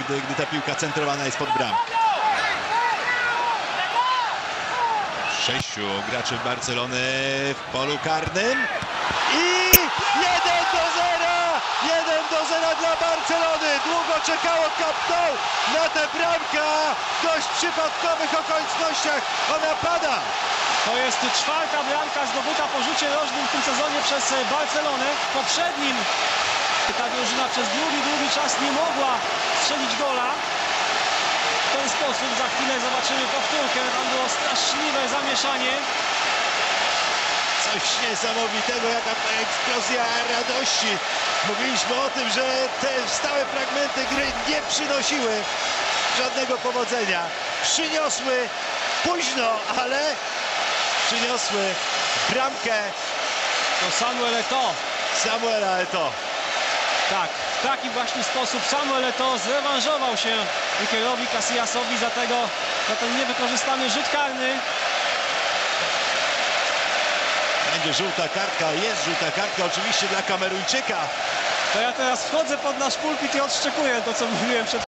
gdy, gdy ta piłka centrowana jest pod bramkę. Sześciu graczy Barcelony w polu karnym. I 1 do 0! 1 do 0 dla Barcelony. Długo czekało Nou na tę bramkę. W dość przypadkowych okolicznościach ona pada. To jest czwarta bramka zdobyta po rzucie rożnym w tym sezonie przez Barcelonę. W poprzednim ta drużyna przez długi, długi czas nie mogła strzelić gola. W ten sposób za chwilę zobaczymy powtórkę. Tam było straszliwe zamieszanie. Coś niesamowitego, jaka eksplozja radości. Mówiliśmy o tym, że te stałe fragmenty gry nie przynosiły żadnego powodzenia. Przyniosły późno, ale przyniosły bramkę To Samuel Eto'o. Samuela Eto'o. Tak, w taki właśnie sposób Samuel Eto'o zrewanżował się Ikerowi Casillasowi za tego, za ten niewykorzystany rzut karny. Będzie żółta kartka, jest żółta kartka oczywiście dla Kameruńczyka. To ja teraz wchodzę pod nasz pulpit i odszczekuję to, co mówiłem przed